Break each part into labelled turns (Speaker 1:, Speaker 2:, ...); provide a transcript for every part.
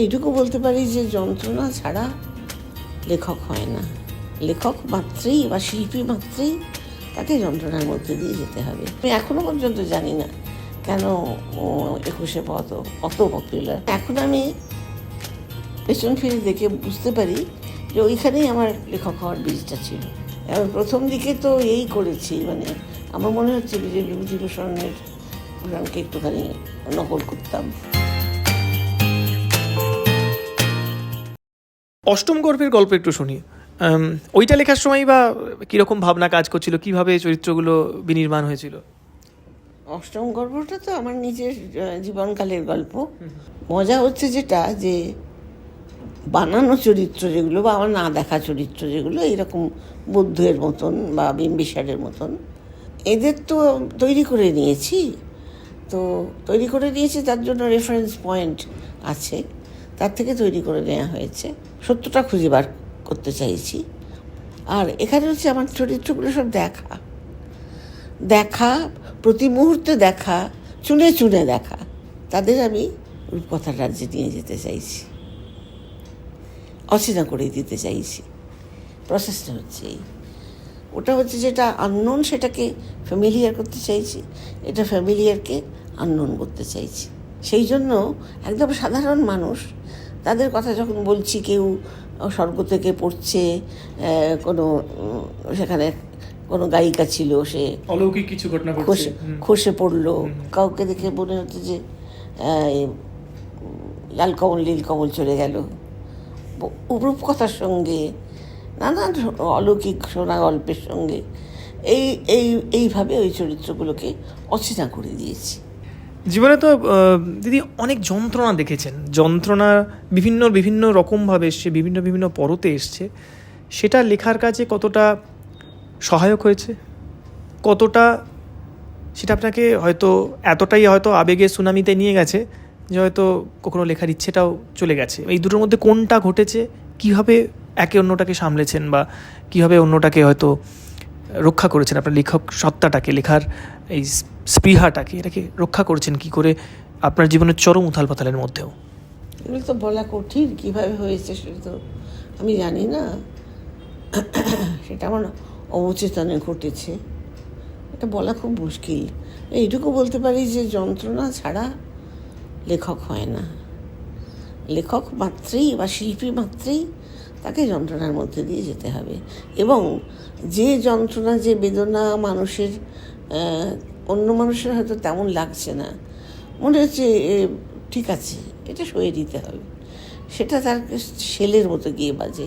Speaker 1: এইটুকু বলতে পারি যে যন্ত্রণা ছাড়া লেখক হয় না। লেখক মাত্রেই বা শিল্পী মাত্রেই তাকে যন্ত্রণার মধ্যে দিয়ে যেতে হবে। আমি এখনও পর্যন্ত জানি না কেন একুশে পথ অত পপুলার এখন আমি পেছন ফিরে দেখে বুঝতে পারি যে ওইখানেই আমার লেখক হওয়ার বীজটা ছিল। এবার প্রথম দিকে তো এই করেছি মানে আমার মনে হচ্ছে যে বিভূতিভূষণের একটুখানি নকল করতাম।
Speaker 2: অষ্টম গর্ভের গল্প একটু শুনি। ওইটা লেখার সময় বা কীরকম ভাবনা কাজ করছিল? কীভাবে চরিত্রগুলো বিনির্মাণ হয়েছিল?
Speaker 1: অষ্টম গল্পটা তো আমার নিজের জীবনকালের গল্প। মজা হচ্ছে যেটা যে বানানো চরিত্র যেগুলো বা আমার না দেখা চরিত্র যেগুলো এরকম বুদ্ধের মতন বা বিম্বিসারের মতন, এদের তো তৈরি করে নিয়েছি। তো তৈরি করে নিয়েছি, তার জন্য রেফারেন্স পয়েন্ট আছে। তার থেকে তৈরি করে নেওয়া হয়েছে। সত্যটা খুঁজে বার করতে চাইছি। আর এখানে হচ্ছে আমার চরিত্রগুলো সব দেখা। দেখা, প্রতি মুহূর্তে দেখা, চুনে চুনে দেখা। তাদের আমি রূপকথার রাজ্যে নিয়ে যেতে চাইছি। অচেনা করে দিতে চাইছি। প্রসেসটা হচ্ছে এই। ওটা হচ্ছে যেটা আননোন সেটাকে ফ্যামিলিয়ার করতে চাইছি। এটা ফ্যামিলিয়ারকে আননোন করতে চাইছি। সেই জন্য একদম সাধারণ মানুষ তাদের কথা যখন বলছি কেউ স্বর্গ থেকে পড়ছে কোনো সেখানে কোনো গায়িকা ছিল সে
Speaker 2: অলৌকিক কিছু ঘটনা
Speaker 1: খসে খসে পড়ল। কাউকে দেখে মনে হচ্ছে যে লাল কমল নীল কমল চলে গেল। রূপকথার সঙ্গে নানান অলৌকিক শোনা গল্পের সঙ্গে এই এই এইভাবে ওই চরিত্রগুলোকে অচেনা করে দিয়েছি।
Speaker 2: জীবনে তো দিদি অনেক যন্ত্রণা দেখেছেন। যন্ত্রণা বিভিন্ন বিভিন্ন রকমভাবে এসছে, বিভিন্ন বিভিন্ন পরতে এসছে। সেটা লেখার কাজে কতটা সহায়ক হয়েছে? কতটা সেটা আপনাকে হয়তো এতটাই হয়তো আবেগে সুনামিতে নিয়ে গেছে যে হয়তো কখনো লেখার ইচ্ছেটাও চলে গেছে। এই দুটোর মধ্যে কোনটা ঘটেছে? কীভাবে একে অন্যটাকে সামলেছেন বা কীভাবে অন্যটাকে হয়তো রক্ষা করেছেন আপনার লেখক সত্তাটাকে, লেখার এই স্পৃহাটাকে। এটাকে রক্ষা করেছেন কি করে আপনার জীবনের চরম উথাল পাতালের মধ্যেও?
Speaker 1: এগুলো তো বলা কঠিন, কীভাবে হয়েছে সেটা তো আমি জানি না। সেটা আমার অবচেতনে ঘটেছে। এটা বলা খুব মুশকিল। এইটুকু বলতে পারি যে যন্ত্রণা ছাড়া লেখক হয় না। লেখক মাত্রেই বা শিল্পী মাত্রেই তাকে যন্ত্রণার মধ্যে দিয়ে যেতে হবে। এবং যে যন্ত্রণা, যে বেদনা মানুষের অন্য মানুষের হয়তো তেমন লাগছে না। মনে হচ্ছে ঠিক আছে, এটা সয়ে দিতে হবে। সেটা তার সেলের মতো গিয়ে বাজে।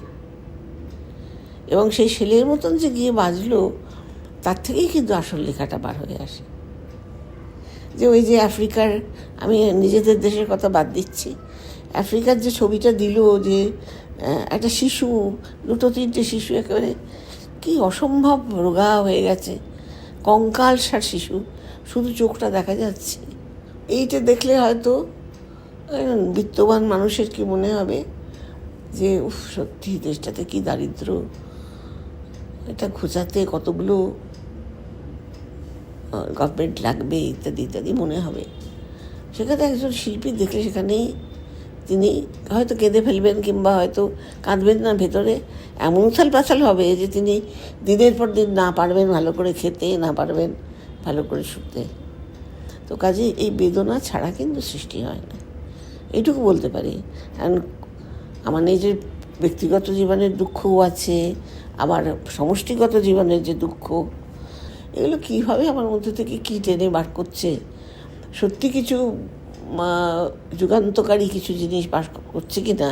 Speaker 1: এবং সেই সেলের মতন যে গিয়ে বাজলো, তার থেকেই কিন্তু আসল লেখাটা বার হয়ে আসে। যে ওই যে আফ্রিকার, আমি নিজেদের দেশের কথা বাদ দিচ্ছি, আফ্রিকার যে ছবিটা দিল যে একটা শিশু, দুটো, তিনটে শিশু একেবারে কি অসম্ভব রোগা হয়ে গেছে। কঙ্কাল সার শিশু, শুধু চোখটা দেখা যাচ্ছে। এইটা দেখলে হয়তো বিত্তবান মানুষের কি মনে হবে? যে, উফ, সত্যি দেশটাতে কি দারিদ্র। এটা ঘুচাতে কতগুলো গভর্নমেন্ট লাগবে, ইত্যাদি ইত্যাদি মনে হবে। সেখানে একজন শিল্পী দেখলে সেখানেই তিনি হয়তো কেঁদে ফেলবেন কিংবা হয়তো কাঁদবেন না ভেতরে। এমন উথাল পাথাল হবে যে তিনি দিনের পর দিন না পারবেন ভালো করে খেতে, না পারবেন ভালো করে শুতে। তো কাজে এই বেদনা ছাড়া কিন্তু সৃষ্টি হয় না। এইটুকু বলতে পারি। কারণ আমার নিজের ব্যক্তিগত জীবনের দুঃখও আছে, আমার সমষ্টিগত জীবনের যে দুঃখ, এগুলো কীভাবে আমার মধ্যে থেকে কী টেনে বার করছে? সত্যি কিছু যুগান্তকারী কিছু জিনিস বার করছে কি না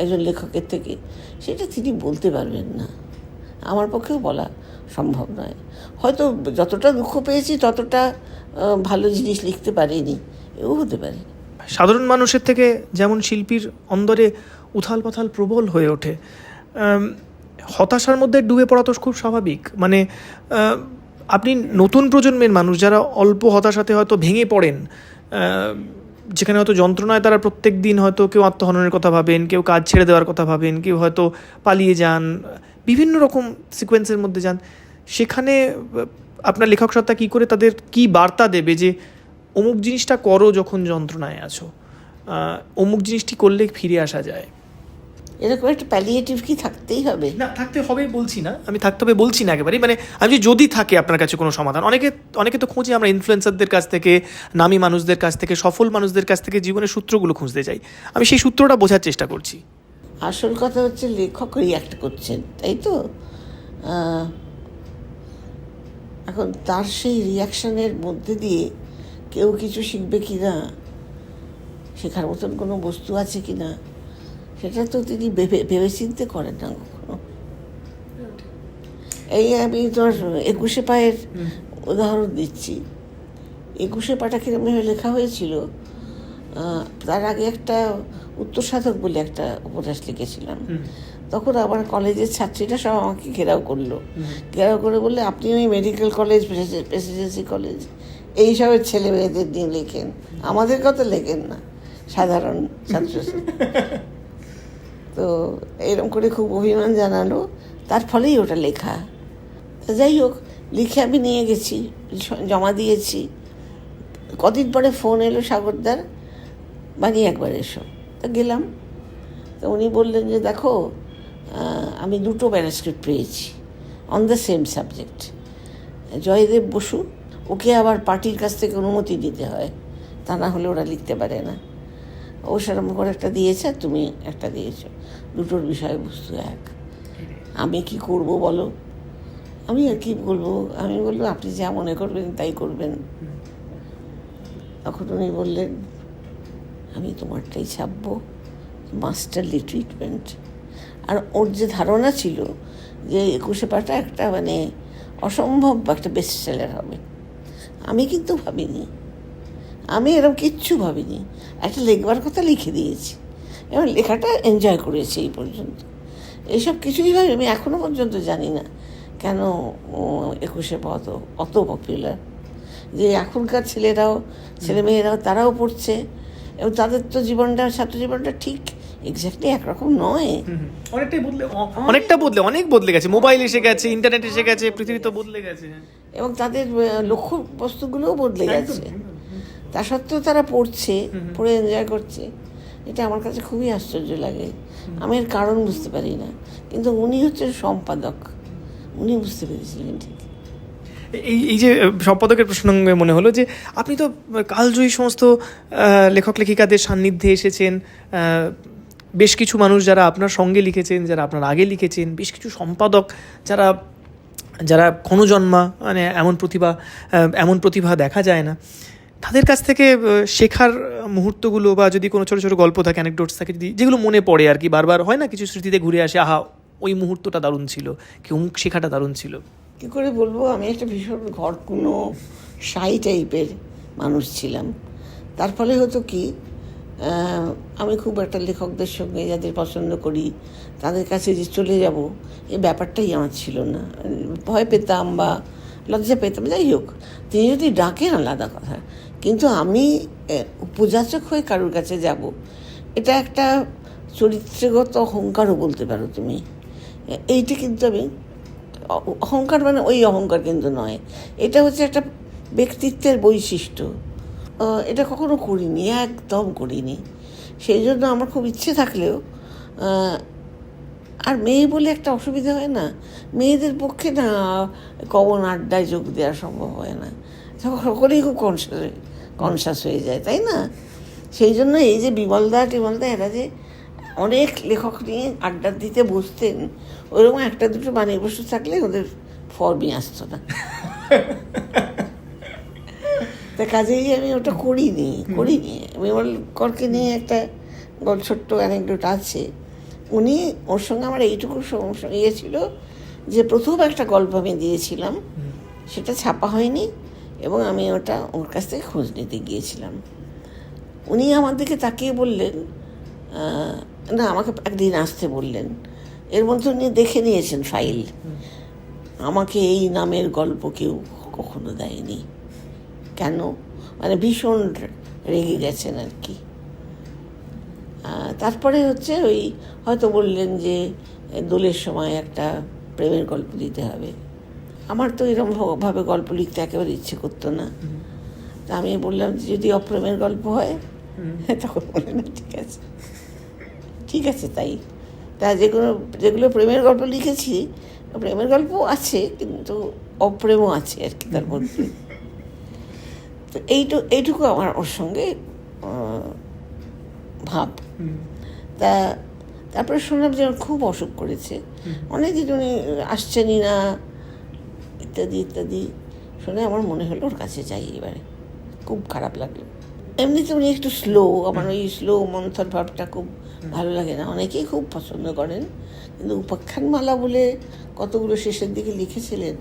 Speaker 1: একজন লেখকের থেকে, সেটা তিনি বলতে পারবেন না। আমার পক্ষেও বলা সম্ভব নয়। হয়তো যতটা দুঃখ পেয়েছি, ততটা ভালো জিনিস লিখতে পারিনি, এও হতে পারে।
Speaker 2: সাধারণ মানুষের থেকে যেমন শিল্পীর অন্দরে উথাল পাথাল প্রবল হয়ে ওঠে হতাশার মধ্যে ডুবে পড়া তো খুব স্বাভাবিক। মানে আপনি নতুন প্রজন্মের মানুষ যারা অল্প হতাশাতে হয়তো ভেঙে পড়েন যেখানে হয়তো যন্ত্রণায় তারা প্রত্যেক দিন হয়তো কেউ আত্মহননের কথা ভাবেন, কেউ কাজ ছেড়ে দেওয়ার কথা ভাবেন, কেউ হয়তো পালিয়ে যান, বিভিন্ন রকম সিকোয়েন্সের মধ্যে যান। সেখানে, আপনার লেখক সত্তা কী করে তাদের কি বার্তা দেবে যে, অমুক জিনিসটা করো যখন যন্ত্রণায় আছো। অমুক জিনিসটি করলে ফিরে আসা যায়।
Speaker 1: এরকম একটা প্যালিয়েটিভ কি থাকতেই হবে?
Speaker 2: না থাকতে হবে বলছি না। আমি থাকতে হবে বলছি না একেবারেই। মানে আমি যদি থাকে আপনার কাছে কোনো সমাধান অনেকে অনেকে তো খুঁজি আমরা ইনফ্লুয়েন্সারদের কাছ থেকে নামী মানুষদের কাছ থেকে সফল মানুষদের কাছ থেকে জীবনের সূত্রগুলো খুঁজতে চাই। আমি সেই সূত্রটা বোঝার চেষ্টা করছি।
Speaker 1: আসল কথা হচ্ছে লেখক রিয়াক্ট করছেন তাই তো? এখন তার সেই রিয়াকশনের মধ্যে দিয়ে কেউ কিছু শিখবে কি না শেখার মতন কোনো বস্তু আছে কি না সেটা তো তিনি ভেবে ভেবেচিন্তে করেন না কখনো। এই আমি ধর একুশে পায়ের উদাহরণ দিচ্ছি। একুশে পাটা কিরমভাবে লেখা হয়েছিল? তার আগে একটা উত্তর সাধক বলে একটা উপন্যাস লিখেছিলাম। তখন আমার কলেজের ছাত্রীরা সব আমাকে ঘেরাও করল। ঘেরাও করে বললে আপনি ওই মেডিকেল কলেজ প্রেসিডেন্সি কলেজ এইসবের ছেলে মেয়েদের নিয়ে লেখেন। আমাদের কথা লেখেন না সাধারণ ছাত্র তো এরকম করে খুব অভিমান জানালো। তার ফলেই ওটা লেখা। যাই হোক, লিখে আমি নিয়ে গেছি, জমা দিয়েছি। কদিন পরে ফোন এলো সাগরদার বাড়ি একবার এসো। তা গেলাম। তো উনি বললেন যে, দেখো আমি দুটো ম্যানাস্ক্রিপ্ট পেয়েছি on the same subject Joydev Basu, okay আবার পার্টির কাছ থেকে অনুমতি দিতে হয়। তা না হলে ওরা লিখতে পারে না। ও সেরকম করে একটা দিয়েছে, তুমি একটা দিয়েছ। দুটোর বিষয়ে বিষয়বস্তু এক। আমি কি করব বলো? আমি আর কি বলব? আমি বলব, আপনি যা মনে করবেন তাই করবেন। তখন উনি বললেন, আমি তোমারটাই ছাপবো মাস্টারলি ট্রিটমেন্ট আর ওর যে ধারণা ছিল যে একুশে পাটা একটা মানে অসম্ভব একটা বেস্ট সেলার হবে, আমি কিন্তু ভাবিনি। আমি এরকম কিচ্ছু ভাবিনি। একটা লেখবার কথা লিখে দিয়েছি। এবং লেখাটা এনজয় করেছি এই পর্যন্ত। এইসব কিছুই ভাবি আমি এখনও পর্যন্ত জানি না কেন একুশে পা অত অত পপুলার যে এখনকার ছেলেরাও ছেলে মেয়েরাও তারাও পড়ছে। এবং তাদের তো জীবনটা ছাত্র জীবনটা ঠিক এক্স্যাক্টলি একরকম নয়।
Speaker 2: অনেকটাই বদলে অনেকটা বদলে অনেক বদলে গেছে। মোবাইল এসে গেছে ইন্টারনেট এসে গেছে পৃথিবী তো বদলে গেছে।
Speaker 1: এবং তাদের লক্ষ্য বস্তুগুলোও বদলে গেছে। তা সত্ত্বেও তারা পড়ছে পড়ে এনজয় করছে। এটা আমার কাছে খুবই আশ্চর্য লাগে। আমি এর কারণ বুঝতে পারি না। কিন্তু উনি হচ্ছেন সম্পাদক। উনি বুঝতে পেরেছিলেন ঠিক।
Speaker 2: এই এই যে সম্পাদকের প্রসঙ্গে মনে হলো যে আপনি তো কালজয়ী সমস্ত লেখক লেখিকাদের সান্নিধ্যে এসেছেন বেশ কিছু মানুষ যারা আপনার সঙ্গে লিখেছেন যারা আপনার আগে লিখেছেন বেশ কিছু সম্পাদক যারা যারা কোনো জন্মা মানে এমন প্রতিভা এমন প্রতিভা দেখা যায় না। তাদের কাছ থেকে শেখার মুহূর্তগুলো বা যদি কোনো ছোটো ছোটো গল্প থাকে অ্যানেকডোটস থাকে, যদি যেগুলো মনে পড়ে আর কি, বারবার হয় না কিছু স্মৃতিতে ঘুরে আসে, আহা, ওই মুহূর্তটা দারুণ ছিল, কি অমুক শেখাটা দারুণ ছিল।
Speaker 1: কী করে বলব, আমি একটা ভীষণ ঘর কোনো সাই টাইপের মানুষ ছিলাম। তার ফলে হতো কি আমি খুব একটা লেখকদের সঙ্গে যাদের পছন্দ করি, তাদের কাছে যে চলে যাব এই ব্যাপারটাই আমার ছিল না। ভয় পেতাম বা লজ্জা পেতাম, যাই হোক, তিনি যদি ডাকেন আলাদা কথা কিন্তু আমি উপযাচক হয়ে কারোর কাছে যাব? এটা একটা চরিত্রগত অহংকারও বলতে পারো তুমি। এইটা কিন্তু আমি, অহংকার মানে ওই অহংকার কিন্তু নয়। এটা হচ্ছে একটা ব্যক্তিত্বের বৈশিষ্ট্য। এটা কখনো করিনি, একদম করিনি। সেই জন্য আমার খুব ইচ্ছে থাকলেও আর মেয়ে বলে একটা অসুবিধা হয় না? মেয়েদের পক্ষে না, কমন আড্ডায় যোগ দেওয়া সম্ভব হয় না। তখন সকলেই খুব কনসাস কনসাস হয়ে যায় তাই না? সেই জন্য এই যে বিমলদা টিমলদা এরা যে অনেক লেখক নিয়ে আড্ডা দিতে বসতেন ওরকম একটা দুটো বানিয়ে বসে থাকলে ওদের ফর্মই আসতো না। তা কাজেই আমি ওটা করিনি করিনি। বিমল করকে নিয়ে একটা গল্প ছোট্ট অ্যানেকডোট আছে। উনি ওর সঙ্গে আমার এইটুকু সম- সম- ইয়ে ছিল যে প্রথম একটা গল্প আমি দিয়েছিলাম সেটা ছাপা হয়নি। এবং আমি ওটা ওর কাছ থেকে খোঁজ নিতে গিয়েছিলাম। উনি আমার দিকে তাকিয়ে বললেন না, আমাকে একদিন আসতে বললেন। এর মধ্যে উনি দেখে নিয়েছেন ফাইল। আমাকে এই নামের গল্প কেউ কখনো দেয়নি। কেন? মানে ভীষণ রেগে গেছেন আর কি। তারপরে হচ্ছে ওই হয়তো বললেন যে দোলের সময় একটা প্রেমের গল্প দিতে হবে। আমার তো এরকম ভাবে গল্প লিখতে একেবারে ইচ্ছে করতো না। তা আমি বললাম যে, যদি অপ্রেমের গল্প হয়, তখন বলে না, ঠিক আছে। ঠিক আছে তাই। তা যেগুলো যেগুলো প্রেমের গল্প লিখেছি, প্রেমের গল্প আছে, কিন্তু অপ্রেমও আছে আর কি তার মধ্যে। তো এইটু, এইটুকু আমার ওর সঙ্গে ভাব। তা তারপরে শুনলাম যে খুব অসুখ করেছে। অনেকদিন উনি আসছেনই না। ইত্যাদি ইত্যাদি শুনে আমার মনে হলো ওর কাছে যাই এবারে। খুব খারাপ লাগল। এমনিতে উনি একটু স্লো আমার ওই স্লো মন্থর ভাবটা খুব ভালো লাগে না। অনেকেই খুব পছন্দ করেন, কিন্তু উপাখ্যানমালা বলে কতগুলো শেষের দিকে লিখেছিলেন,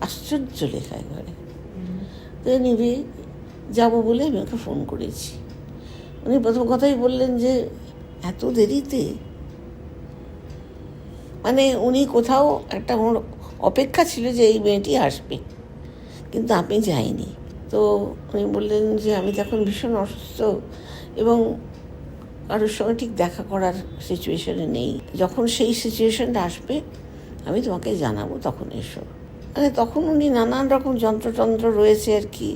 Speaker 1: আশ্চর্য লেখা এবারে তো নিবি, যাব বলে আমি ওকে ফোন করেছি। উনি প্রথম কথাই বললেন যে, এত দেরিতে? মানে উনি কোথাও একটা অপেক্ষা ছিল যে এই মেয়েটি আসবে। কিন্তু আমি যাইনি। তো উনি বললেন যে, আমি তখন ভীষণ অসুস্থ এবং কারোর সঙ্গে ঠিক দেখা করার সিচুয়েশনে নেই, যখন সেই সিচুয়েশনটা আসবে, আমি তোমাকে জানাব, তখন এসো। মানে তখন উনি নানান রকম যন্ত্রতন্ত্র রয়েছে আর কি।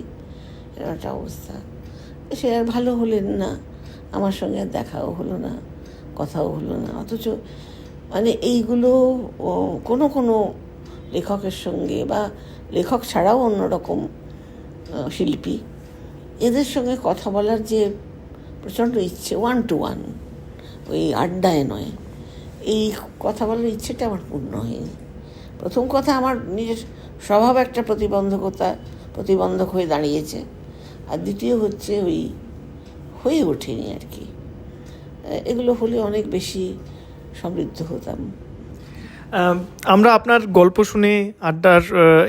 Speaker 1: এরকম একটা অবস্থা। সে আর ভালো হলেন না। আমার সঙ্গে আর দেখাও হলো না, কথাও হলো না। অথচ মানে এইগুলো কোনো কোনো লেখকের সঙ্গে বা লেখক ছাড়াও অন্যরকম শিল্পী, এদের সঙ্গে কথা বলার যে প্রচণ্ড ইচ্ছে ওয়ান টু ওয়ান ওই আড্ডায় নয়। এই কথা বলার ইচ্ছেটা আমার পূর্ণ হয়নি। প্রথম কথা, আমার নিজের স্বভাব একটা প্রতিবন্ধকতা, প্রতিবন্ধক হয়ে দাঁড়িয়েছে। আর দ্বিতীয় হচ্ছে ওই হয়ে ওঠেনি আর কি। এগুলো হলে অনেক বেশি সমৃদ্ধ হতাম।
Speaker 2: আমরা আপনার গল্প শুনে আড্ডার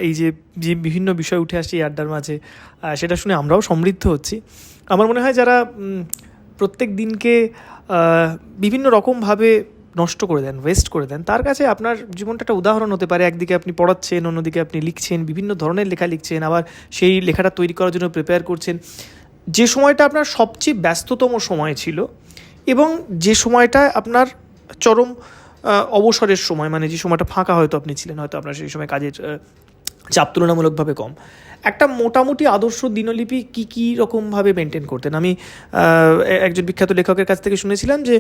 Speaker 2: এই যে যে বিভিন্ন বিষয় উঠে আসছে এই আড্ডার মাঝে সেটা শুনে আমরাও সমৃদ্ধ হচ্ছি। আমার মনে হয় যারা প্রত্যেক দিনকে বিভিন্ন রকমভাবে নষ্ট করে দেন ওয়েস্ট করে দেন, তার কাছে আপনার জীবনটা একটা উদাহরণ হতে পারে। একদিকে আপনি পড়াচ্ছেন, অন্যদিকে আপনি লিখছেন, বিভিন্ন ধরনের লেখা লিখছেন, আবার সেই লেখাটা তৈরি করার জন্য প্রিপেয়ার করছেন। যে সময়টা আপনার সবচেয়ে ব্যস্ততম সময় ছিল, এবং যে সময়টা আপনার চরম অবসরের সময় মানে যে সময়টা ফাঁকা হয়তো আপনি ছিলেন হয়তো আপনার সেই সময় কাজের চাপ তুলনামূলকভাবে কম। একটা মোটামুটি আদর্শ দিনলিপি কি কি রকমভাবে মেনটেন করতেন? আমি একজন বিখ্যাত লেখকের কাছ থেকে শুনেছিলাম যে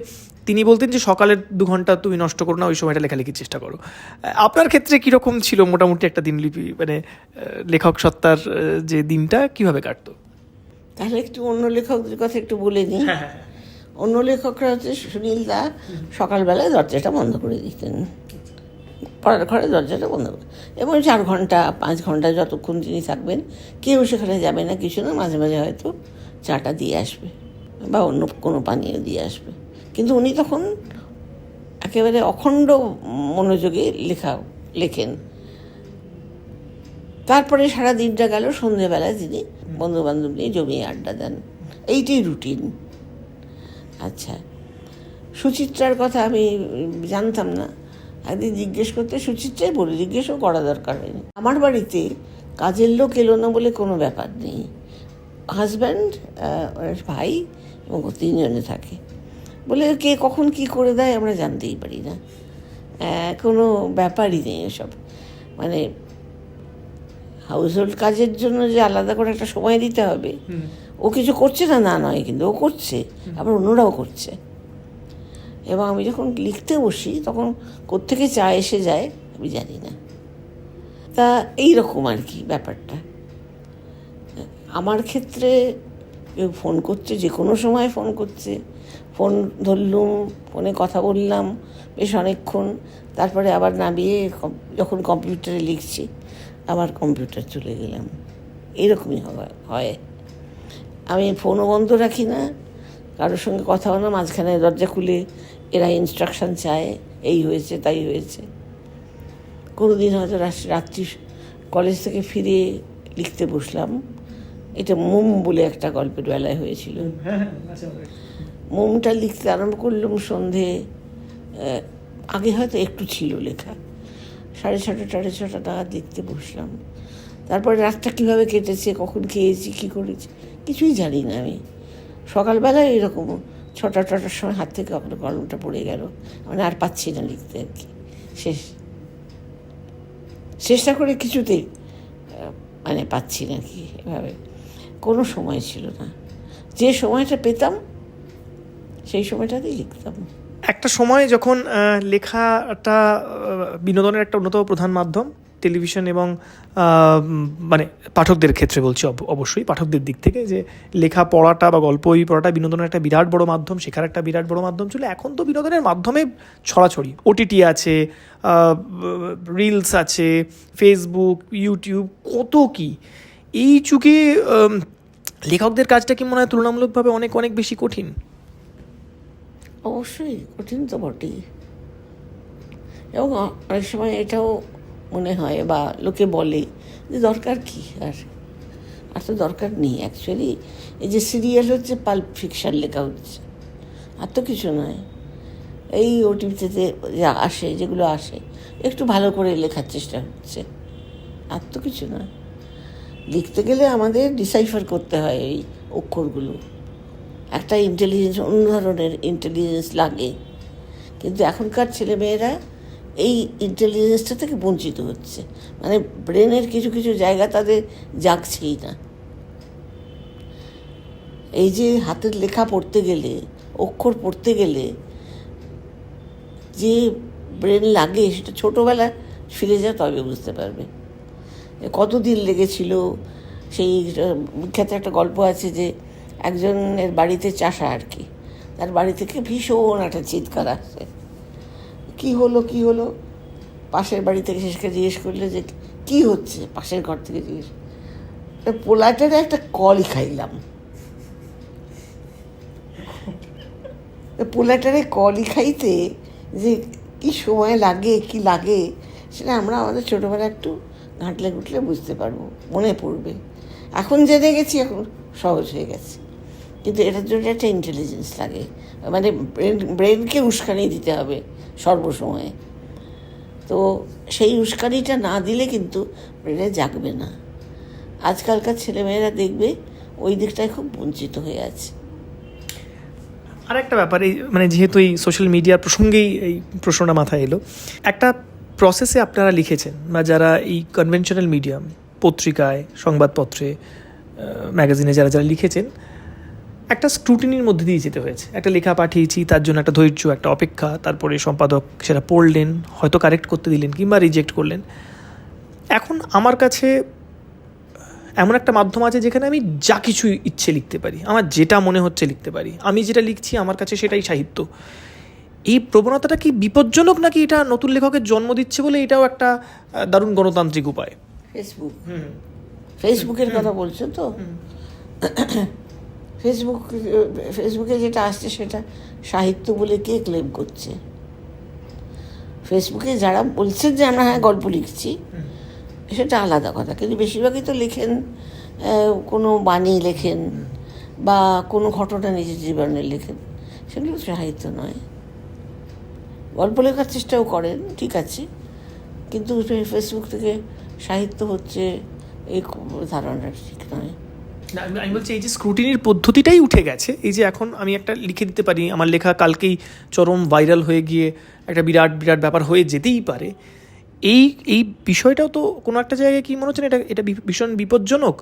Speaker 2: তিনি বলতেন যে সকালের দু ঘণ্টা তুমি নষ্ট করো না ওই সময়টা লেখালেখির চেষ্টা করো। আপনার ক্ষেত্রে কীরকম ছিল মোটামুটি একটা দিনলিপি? মানে লেখক সত্তার যে দিনটা কীভাবে কাটতো?
Speaker 1: তাহলে একটু অন্য লেখকদের কথা একটু বলে নিই অন্য লেখকরা হচ্ছে সুনীল দা, সকালবেলায় দরজাটা বন্ধ করে দিতেন। পড়ার ঘরে দরজাটা বন্ধ করে এবং চার ঘণ্টা, পাঁচ ঘণ্টা যতক্ষণ তিনি থাকবেন, কেউ সেখানে যাবে না, কিছু না, মাঝে মাঝে হয়তো চাটা দিয়ে আসবে বা অন্য কোনো পানীয় দিয়ে আসবে। কিন্তু উনি তখন একেবারে অখণ্ড মনোযোগে লেখা, লেখেন। তারপরে সারা দিনটা গেল, সন্ধেবেলায় তিনি বন্ধু বান্ধব নিয়ে জমিয়ে আড্ডা দেন। এইটাই রুটিন। আচ্ছা। সুচিত্রার কথা আমি জানতাম না। একদিন জিজ্ঞেস করতে সুচিত্রাই বলে, জিজ্ঞেসও করা দরকার হয়নি আমার বাড়িতে কাজের লোক এলো না বলে কোনো ব্যাপার নেই। হাজব্যান্ড ভাই এবং তিনজনে থাকে। বলে, কে কখন কি করে দেয় আমরা জানতেই পারি না। কোনো ব্যাপারই নেই এসব। মানে হাউস হোল্ড কাজের জন্য যে আলাদা করে একটা সময় দিতে হবে ও কিছু করছে না? না, নয়, কিন্তু ও করছে। আবার অন্যরাও করছে। এবং আমি যখন লিখতে বসি, তখন কোত্থেকে চা এসে যায়, আমি জানি না। তা এই রকম আর কি ব্যাপারটা। আমার ক্ষেত্রে ফোন করছে, যে কোনো সময় ফোন করছে। ফোন ধরলুম, ফোনে কথা বললাম বেশ অনেকক্ষণ। তারপরে আবার নামিয়ে যখন কম্পিউটারে লিখছি, আবার কম্পিউটার চলে গেলাম। এরকমই হয়। আমি ফোনও বন্ধ রাখি না। কারোর সঙ্গে কথা বলো মাঝখানে দরজা খুলে এরা ইনস্ট্রাকশন চায়, এই হয়েছে, তাই হয়েছে। কোনো দিন হয়তো রাত্রি কলেজ থেকে ফিরে লিখতে বসলাম। এটা মোম বলে একটা গল্পের বেলায় হয়েছিল। মোমটা লিখতে আরম্ভ করলাম সন্ধে আগে হয়তো একটু ছিল লেখা। সাড়ে ছটা সাড়ে ছটা টাকা লিখতে বসলাম। তারপরে রাতটা কীভাবে কেটেছে, কখন খেয়েছি, কী করেছি কিছুই জানি না আমি। সকালবেলায় এরকম ছটা টটার সময় হাত থেকে কখনো কলমটা পড়ে গেল। মানে আর পাচ্ছি না লিখতে আর কি। শেষ। চেষ্টা করে কিছুতেই মানে পাচ্ছি না কি এভাবে। কোনো সময় ছিল না। যে সময়টা পেতাম, সেই সময়টাতেই লিখতাম।
Speaker 2: একটা সময় যখন লেখাটা বিনোদনের একটা অন্যতম প্রধান মাধ্যম টেলিভিশন এবং মানে পাঠকদের ক্ষেত্রে বলছি অব- অবশ্যই পাঠকদের দিক থেকে যে লেখা পড়াটা বা গল্প বই পড়াটা বিনোদনের একটা বিরাট বড় মাধ্যম, শেখার একটা বিরাট বড় মাধ্যম ছিল। এখন তো বিনোদনের মাধ্যমে ছড়াছড়ি। ওটিটি আছে রিলস আছে ফেসবুক ইউটিউব কত কি। এই যুগে লেখকদের কাজটা কি মনে হয় তুলনামূলকভাবে অনেক অনেক বেশি কঠিন?
Speaker 1: অবশ্যই কঠিন তো বটেই। এবং অনেক সময় এটাও মনে হয় বা লোকে বলে যে দরকার কি আর? আর তো দরকার নেই অ্যাকচুয়ালি এই যে সিরিয়াল হচ্ছে পাল্প ফিকশন লেখা হচ্ছে। আর তো কিছু নয়। এই ওটিভিতে যা আসে, যেগুলো আসে, একটু ভালো করে লেখার চেষ্টা হচ্ছে। আর তো কিছু নয়। লিখতে গেলে আমাদের ডিসাইফার করতে হয় এই অক্ষরগুলো। একটা ইন্টেলিজেন্স অন্য ধরনের ইন্টেলিজেন্স লাগে। কিন্তু এখনকার ছেলেমেয়েরা এই ইন্টেলিজেন্সটা থেকে বঞ্চিত হচ্ছে। মানে ব্রেনের কিছু কিছু জায়গা তাদের জাগছেই না। এই যে হাতের লেখা পড়তে গেলে, অক্ষর পড়তে গেলে যে ব্রেন লাগে, সেটা ছোটোবেলা ফিরে যা তবে বুঝতে পারবে। কতদিন লেগেছিল? সেই বিখ্যাত একটা গল্প আছে যে একজনের বাড়িতে চাষা আর কি। তার বাড়ি থেকে ভীষণ একটা চিৎকার আসছে কি হলো কি হলো? পাশের বাড়ি থেকে শেষকে জিজ্ঞেস করলে যে, কি হচ্ছে? পাশের ঘর থেকে জিজ্ঞেস পোলাটারে একটা কলই খাইলাম। পোলাটারে কলই খাইতে যে, কি সময় লাগে, কি লাগে, সেটা আমরা আমাদের ছোটোবেলায় একটু ঘাঁটলে ঘুটলে বুঝতে পারব, মনে পড়বে। এখন জেনে গেছি, এখন সহজ হয়ে গেছে। কিন্তু এটার জন্য একটা ইন্টেলিজেন্স লাগে। মানে ব্রেন ব্রেনকে উস্কানি দিতে হবে। সর্বসময়ে। তো সেই উস্কানিটা না দিলে কিন্তু ব্রেনে জাগবে না। আজকালকার ছেলেমেয়েরা দেখবে ওই দিকটায় খুব বঞ্চিত হয়ে আছে।
Speaker 2: আর একটা ব্যাপার, এই মানে যেহেতু এই সোশ্যাল মিডিয়ার প্রসঙ্গেই এই প্রশ্নটা মাথায় এলো, একটা প্রসেসে আপনারা লিখেছেন, বা যারা এই কনভেনশনাল মিডিয়াম পত্রিকায়, সংবাদপত্রে ম্যাগাজিনে যারা যারা লিখেছেন একটা স্ক্রুটিনির মধ্যে দিয়ে যেতে হয়েছে। একটা লেখা পাঠিয়েছি তার জন্য একটা ধৈর্য একটা অপেক্ষা তারপরে সম্পাদক সেটা পড়লেন হয়তো কারেক্ট করতে দিলেন কিংবা রিজেক্ট করলেন। এখন আমার কাছে এমন একটা মাধ্যম আছে যেখানে আমি যা কিছু ইচ্ছে লিখতে পারি আমার যেটা মনে হচ্ছে লিখতে পারি। আমি যেটা লিখছি আমার কাছে সেটাই সাহিত্য। এই প্রবণতাটা কি বিপজ্জনক নাকি এটা নতুন লেখকের জন্ম দিচ্ছে বলে এটাও একটা দারুণ গণতান্ত্রিক উপায়?
Speaker 1: ফেসবুক ফেসবুকের কথা বলছো তো? ফেসবুক ফেসবুকে যেটা আসছে সেটা সাহিত্য বলে কে ক্লেম করছে? ফেসবুকে যারা বলছেন যে আমরা হ্যাঁ গল্প লিখছি, সেটা আলাদা কথা। কিন্তু বেশিরভাগই তো লেখেন কোনো বাণী লেখেন বা কোনো ঘটনা নিজের জীবনে লেখেন। সেগুলো সাহিত্য নয়। গল্প লেখার চেষ্টাও করেন, ঠিক আছে। কিন্তু ফেসবুক থেকে সাহিত্য হচ্ছে এই ধারণাটা ঠিক নয়।
Speaker 2: না, আমি বলছি এই যে স্ক্রুটিনির পদ্ধতিটাই উঠে গেছে, এই যে এখন আমি একটা লিখে দিতে পারি, আমার লেখা কালকেই চরম ভাইরাল হয়ে গিয়ে একটা বিরাট বিরাট ব্যাপার হয়ে যেতেই পারে। এই এই বিষয়টাও তো কোনো একটা জায়গায় কি মনে হচ্ছে না, এটা এটা ভীষণ বিপজ্জনক?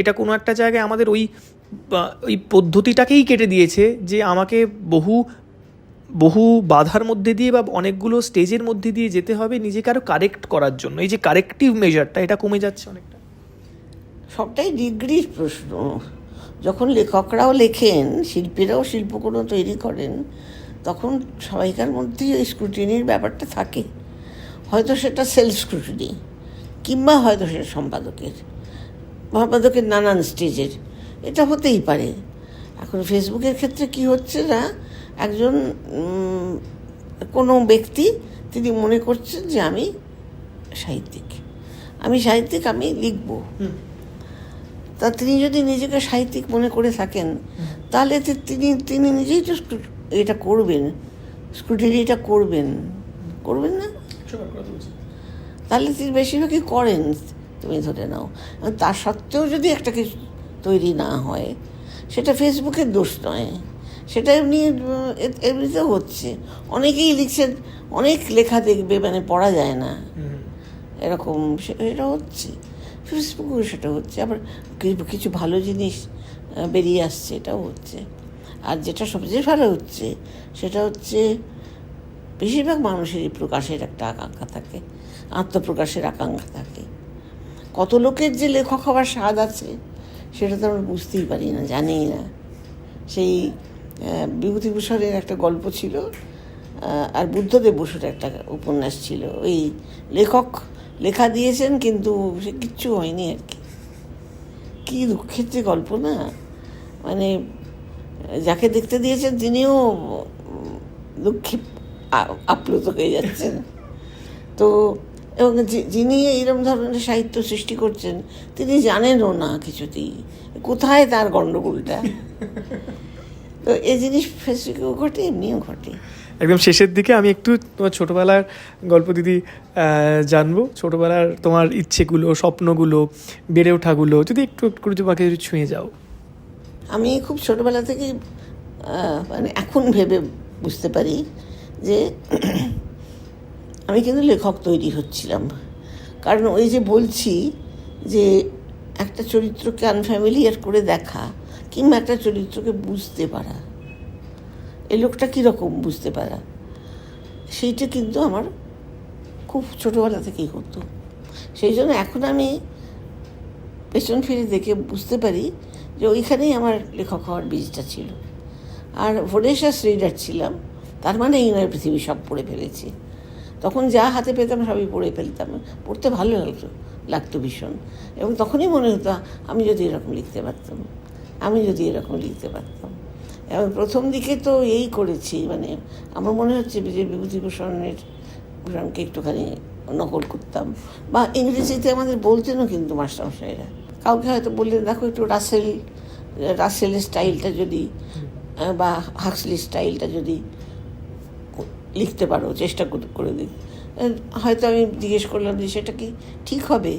Speaker 2: এটা কোনো একটা জায়গায় আমাদের ওই ওই পদ্ধতিটাকেই কেটে দিয়েছে যে আমাকে বহু বহু বাধার মধ্যে দিয়ে বা অনেকগুলো স্টেজের মধ্যে দিয়ে যেতে হবে নিজেকে আরও কারেক্ট করার জন্য। এই যে কারেক্টিভ মেজারটা এটা কমে যাচ্ছে অনেকটা।
Speaker 1: সবটাই ডিগ্রির প্রশ্ন। যখন লেখকরাও লেখেন, শিল্পীরাও শিল্পকর্ম তৈরি করেন, তখন সবাইকার মধ্যেই ওই স্ক্রুটিনির ব্যাপারটা থাকে। হয়তো সেটা সেলফ স্ক্রুটিনি কিংবা হয়তো সেটা সম্পাদকের সম্পাদকের নানান স্টেজের এটা হতেই পারে। এখন ফেসবুকের ক্ষেত্রে কি হচ্ছে না, একজন কোনো ব্যক্তি তিনি মনে করছেন যে আমি সাহিত্যিক। আমি সাহিত্যিক, আমি লিখব। তা তিনি যদি নিজেকে সাহিত্যিক মনে করে থাকেন তাহলে তিনি তিনি নিজেই তো এটা করবেন। স্ক্রুটিনিটা করবেন। করবেন না? তাহলে তিনি বেশিরভাগই করেন তুমি ধরে নাও। তার সত্ত্বেও যদি একটা কিছু তৈরি না হয় সেটা ফেসবুকের দোষ নয়। সেটা এমনি এমনিতেও হচ্ছে। অনেকেই লিখছেন অনেক লেখা দেখবে মানে পড়া যায় না। এরকম সে- এটা হচ্ছে। ফেসবুকেও সেটা হচ্ছে, আবার কিছু ভালো জিনিস বেরিয়ে আসছে, এটাও হচ্ছে। আর যেটা সবচেয়ে ভালো হচ্ছে, সেটা হচ্ছে বেশিরভাগ মানুষেরই প্রকাশের একটা আকাঙ্ক্ষা থাকে, আত্মপ্রকাশের আকাঙ্ক্ষা থাকে। কত লোকের যে লেখক হওয়ার স্বাদ আছে, সেটা তো আমরা বুঝতেই পারি না জানি না। সেই বিভূতিভূষণের একটা গল্প ছিল আর বুদ্ধদেব বসুর একটা উপন্যাস ছিল। ওই লেখক লেখা দিয়েছেন, কিন্তু সে কিচ্ছু হয়নি আর কি। কি দুঃখের যে গল্প না? মানে যাকে দেখতে দিয়েছেন তিনিও দুঃখে আপ্লুত হয়ে যাচ্ছেন। তো, এবং যিনি এইরকম ধরনের সাহিত্য সৃষ্টি করছেন, তিনি জানেনও না কিছুতেই। কোথায় তার গণ্ডগোলটা? তো এই জিনিস ফেসবুকেও ঘটে, এমনিও ঘটে।
Speaker 2: একদম শেষের দিকে আমি একটু তোমার ছোটোবেলার গল্প দিদি জানব। ছোটোবেলার তোমার ইচ্ছেগুলো, স্বপ্নগুলো, বেড়ে ওঠাগুলো, যদি একটু একটু করে তোমাকে ছুঁয়ে যাও।
Speaker 1: আমি খুব ছোটোবেলা থেকে মানে এখন ভেবে বুঝতে পারি যে আমি কিন্তু লেখক তৈরি হচ্ছিলাম। কারণ ওই যে বলছি যে একটা চরিত্রকে আনফ্যামিলিয়ার করে দেখা কিংবা একটা চরিত্রকে বুঝতে পারা এই লোকটা কীরকম বুঝতে পারা? সেইটা কিন্তু আমার খুব ছোটোবেলা থেকেই হতো সেই জন্য এখন আমি পেছন ফিরে দেখে বুঝতে পারি যে ওইখানেই আমার লেখক হওয়ার বীজটা ছিল। আর ভোরেশাস রিডার ছিলাম, তার মানে এই নয় পৃথিবী সব পড়ে ফেলেছি। তখন যা হাতে পেতাম সবই পড়ে ফেলতাম। পড়তে ভালো লাগতো লাগতো ভীষণ। এবং তখনই মনে হতো, আমি যদি এরকম লিখতে পারতাম, আমি যদি এরকম লিখতে পারতাম। এবং প্রথম দিকে তো এই করেছি মানে আমার মনে হচ্ছে যে বিভূতিভূষণের ভূষণকে একটুখানি নকল করতাম। বা ইংরেজিতে আমাদের বলতেনও কিন্তু মাস্টারমশাইরা। কাউকে হয়তো বললেন দেখো একটু রাসেল রাসেলের স্টাইলটা যদি বা হাক্সলি স্টাইলটা যদি লিখতে পারো চেষ্টা করে দিই হয়তো আমি জিজ্ঞেস করলাম যে সেটা কি ঠিক হবে?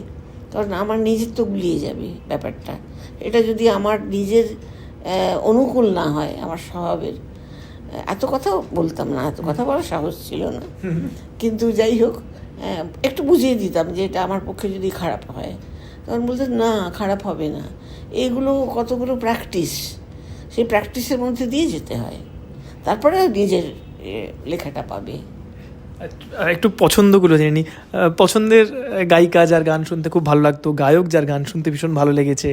Speaker 1: কারণ আমার নিজের তো গুলিয়ে যাবে ব্যাপারটা। এটা যদি আমার নিজের অনুকূল না হয় আমার স্বভাবের। এত কথা বলতাম না, এত কথা বলার সাহস ছিল না। কিন্তু যাই হোক একটু বুঝিয়ে দিতাম যে এটা আমার পক্ষে যদি খারাপ হয়। তখন বলতেন না, খারাপ হবে না। এগুলো কতগুলো প্র্যাকটিস সেই প্র্যাকটিসের মধ্যে দিয়ে যেতে হয়। তারপরে নিজের লেখাটা পাবে।
Speaker 2: একটু পছন্দগুলো জেনে। পছন্দের গায়িকা যার গান শুনতে খুব ভালো লাগতো, গায়ক যার গান শুনতে ভীষণ ভালো লেগেছে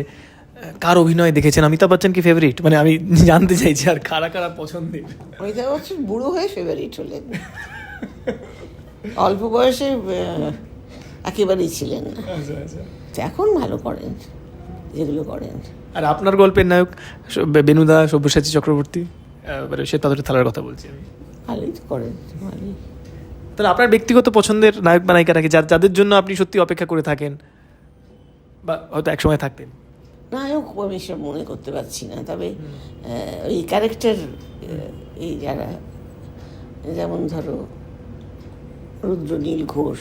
Speaker 2: কার অভিনয় দেখেছেন? অমিতাভ বচ্চন কি ফেভারিট মানে আমি জানতে চাইছি আর কারা কারা পছন্দের।
Speaker 1: অমিতাভ বচ্চন বুড়ো হয়ে ফেভারিট হলেন। অল্প বয়সে একেবারেই ছিলেন না। তো এখন ভালো করেন যেগুলো করেন।
Speaker 2: আর আপনার গল্পের নায়ক বেনুদা সব্যসাচী চক্রবর্তী মানে সে তাদের থালার কথা বলছি আমি।
Speaker 1: ভালোই তো করেন ভালোই।
Speaker 2: তাহলে আপনার ব্যক্তিগত পছন্দের নায়ক বা নায়িকা থাকে যার যাদের জন্য আপনি সত্যি অপেক্ষা করে থাকেন বা হয়তো একসময় থাকতেন?
Speaker 1: নায়ক আমি সব মনে করতে পারছি না। তবে ওই ক্যারেক্টার এই যারা, যেমন ধরো, রুদ্রনীল ঘোষ,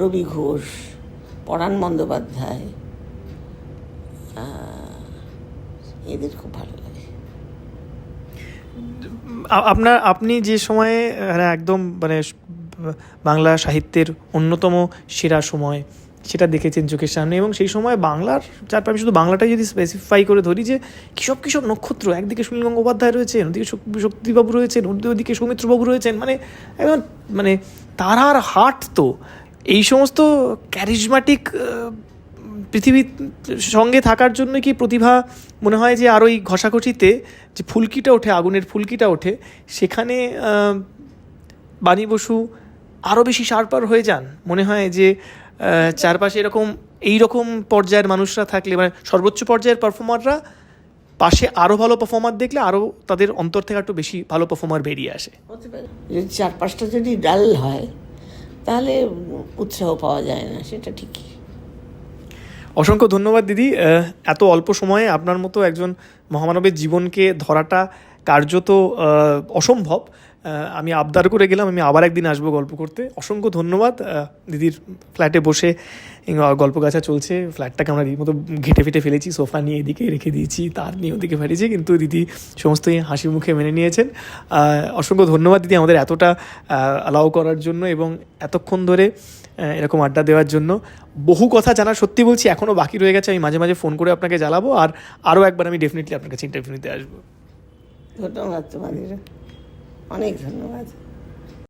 Speaker 1: রবি ঘোষ, পরাণ বন্দ্যোপাধ্যায় এদের খুব ভালো লাগে।
Speaker 2: আপনার, আপনি যে সময়ে মানে একদম মানে বাংলা সাহিত্যের অন্যতম সেরা সময় সেটা দেখেছেন চোখের সামনে এবং সেই সময় বাংলার চারপাশে শুধু বাংলাটাই যদি স্পেসিফাই করে ধরি যে কিসব কিসব নক্ষত্র, একদিকে সুনীল গঙ্গোপাধ্যায় রয়েছেন, ওদিকে শক্তিবাবু রয়েছেন, ওদিকে- সৌমিত্রবাবু রয়েছেন মানে একদম মানে তারার হাট তো। এই সমস্ত ক্যারিজমাটিক পৃথিবীর সঙ্গে থাকার জন্য কি প্রতিভা মনে হয় যে আর ওই ঘষাঘষিতে যে ফুলকিটা ওঠে, আগুনের ফুলকিটা ওঠে, সেখানে বাণী বসু আরও বেশি সারপার হয়ে যান? মনে হয় যে চারপাশে এরকম এই রকম পর্যায়ের মানুষরা থাকলে মানে সর্বোচ্চ পর্যায়ের পারফর্মাররা পাশে আরও ভালো পারফর্মার দেখলে আরও তাদের অন্তর থেকে একটু বেশি ভালো পারফর্মার বেরিয়ে আসে।
Speaker 1: যদি চারপাশটা যদি ডাল হয় তাহলে উৎসাহ পাওয়া যায় না সেটা ঠিকই।
Speaker 2: অসংখ্য ধন্যবাদ দিদি। এত অল্প সময়ে আপনার মতো একজন মহামানবের জীবনকে ধরাটা কার্যত অসম্ভব। আমি আবদার করে গেলাম, আমি আবার একদিন আসব গল্প করতে। অসংখ্য ধন্যবাদ। দিদির ফ্ল্যাটে বসে গল্প গাছা চলছে। ফ্ল্যাটটাকে আমরা রীতিমতো ঘেটে ফেটে ফেলেছি, সোফা নিয়ে এদিকে রেখে দিয়েছি, তার নিয়ে ওদিকে ফেলেছি, কিন্তু দিদি সমস্তই হাসি মুখে মেনে নিয়েছেন। অসংখ্য ধন্যবাদ দিদি আমাদের এতটা অ্যালাউ করার জন্য এবং এতক্ষণ ধরে এরকম আড্ডা দেওয়ার জন্য। বহু কথা জানা সত্যি বলছি এখনও বাকি রয়ে গেছে, আমি মাঝে মাঝে ফোন করে আপনাকে জ্বালাবো আর আরও একবার আমি ডেফিনেটলি আপনার কাছে ইন্টারভিউ নিতে আসব।
Speaker 1: ধন্যবাদ তোমাদের। অনেক ধন্যবাদ।